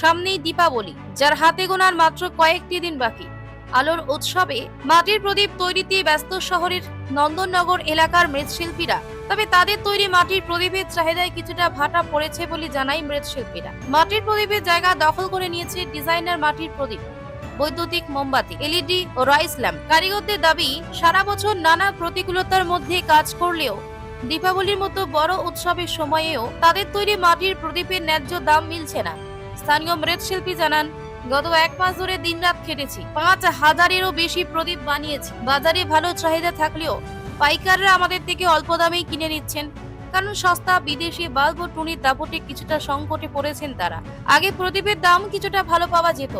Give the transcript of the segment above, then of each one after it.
সামনেই দীপাবলি, যার হাতে গোনার মাত্র কয়েকটি দিন বাকি। আলোর উৎসবে মাটির প্রদীপ তৈরিতে ব্যস্ত শহরের নন্দননগর এলাকার মৃৎশিল্পীরা। তবে তাদের তৈরি মাটির প্রদীপের চাহিদায় কিছুটা ভাটা পড়েছে বলে জানাই মৃৎশিল্পীরা। মাটির প্রদীপের জায়গা দখল করে নিয়েছে ডিজাইনার মাটির প্রদীপ। বৈদ্যুতিক মোমবাতি, এলইডি ও রাইস ল্যাম্প। কারিগরদের দাবি, সারা বছর নানা প্রতিকূলতার মধ্যে কাজ করলেও দীপাবলির মতো বড় উৎসবের সময়েও তাদের তৈরি মাটির প্রদীপের ন্যায্য দাম মিলছে না। স্থানীয় মৃৎশিল্পী জানান, গত এক মাস ধরে দিনরাত খেটেছি। পাঁচ হাজারেরও বেশি প্রদীপ বানিয়েছি। বাজারে ভালো চাহিদা থাকলেও পাইকাররা আমাদের থেকে অল্প দামেই কিনে নিচ্ছেন। কারণ সস্তা বিদেশি বাল্ব ও টুনির দাপটে কিছুটা সংকটে পড়েছেন তারা। আগে প্রদীপের দাম কিছুটা ভালো পাওয়া যেত।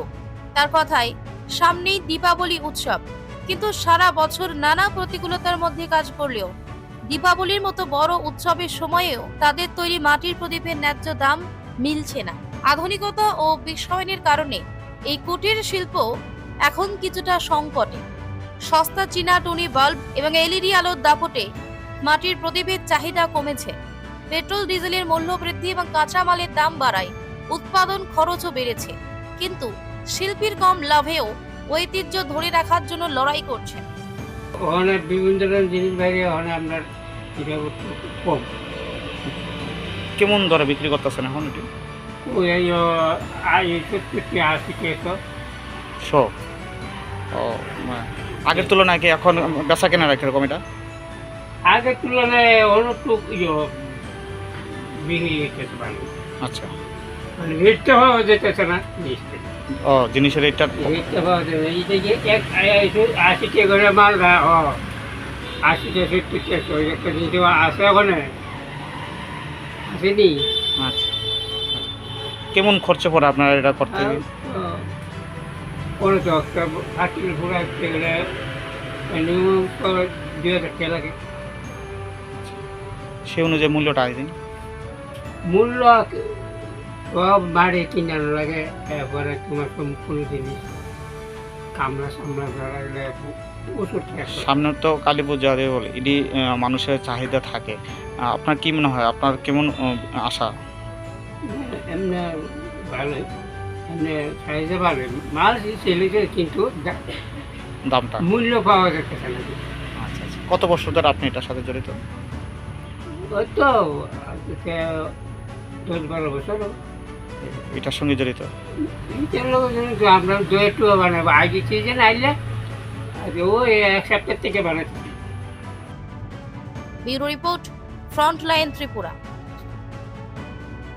তার কথায়, সামনেই দীপাবলি উৎসব। কিন্তু সারা বছর নানা প্রতিকূলতার মধ্যে কাজ করলেও দীপাবলির মতো বড় উৎসবের সময়েও তাদের তৈরি মাটির প্রদীপের ন্যায্য দাম মিলছে না। আধুনিকতা ও বিশ্বায়নের কারণে এই কুটির শিল্প এখন কিছুটা সংকটে। সস্তা চীনা টুনি বাল্ব এবং এলইডি আলোর দাপটে মাটির প্রদীপের চাহিদা কমেছে। পেট্রোল ডিজেলের মূল্য বৃদ্ধি এবং কাঁচামালের দাম বাড়ায় উৎপাদন খরচও বেড়েছে। কিন্তু শিল্পীর কম লাভেও ঐতিহ্য ধরে রাখার জন্য লড়াই করছেন ওখানে বিভিন্ন ধরনের জিনিস বাইরে ওখানে আপনার কম। কেমন দরে বিক্রি করতেছেন এখন কেসো শো ও মানে আগের তুলনায় কি এখন বেচা কেনার কীরকম এটা আগের তুলনায় অনেকটু ইয়ে পারে আচ্ছা মানে রেটটা পাওয়া যেতেছে না ও জিনিসের রেটটা রেটটা পাওয়া যাবে এই যে এক আশি টাকা করে মাল ও আশি টাকা সত্তর টাকা ওই একটা জিনিস আছে ওখানে আসেনি আচ্ছা কেমন খরচা পড়ে আপনারা এটা করতে? পরে তো একটা পুরো আসতে গেলে মিনিমাম দুই হাজার টাকা লাগে। সেই অনুযায়ী মূল্যটা দিন। মূল্য সব বাড়ি কিনানো লাগে এরপরে তোমার কোনো জিনিস কামড়া সামলা ধরা ওষুধ সামনে তো কালী পূজা বলে এটি মানুষের চাহিদা থাকে। আপনার কি মনে হয়? আপনার কেমন আশা? এমনি ভালো এমনি সাইজে ভালো মাল চলেছে কিন্তু দামটা? মূল্য পাওয়া যাচ্ছে না। আচ্ছা আচ্ছা। কত বছর ধরে আপনি এটার সাথে জড়িত? ওই তো দশ বারো বছর। এটার সঙ্গে জড়িত? লোক আমরা দু একটু বানাবো। আগে সিজন আইলে ওই এক সপ্তাহ থেকে বানাচ্ছি। Bureau report frontline Tripura.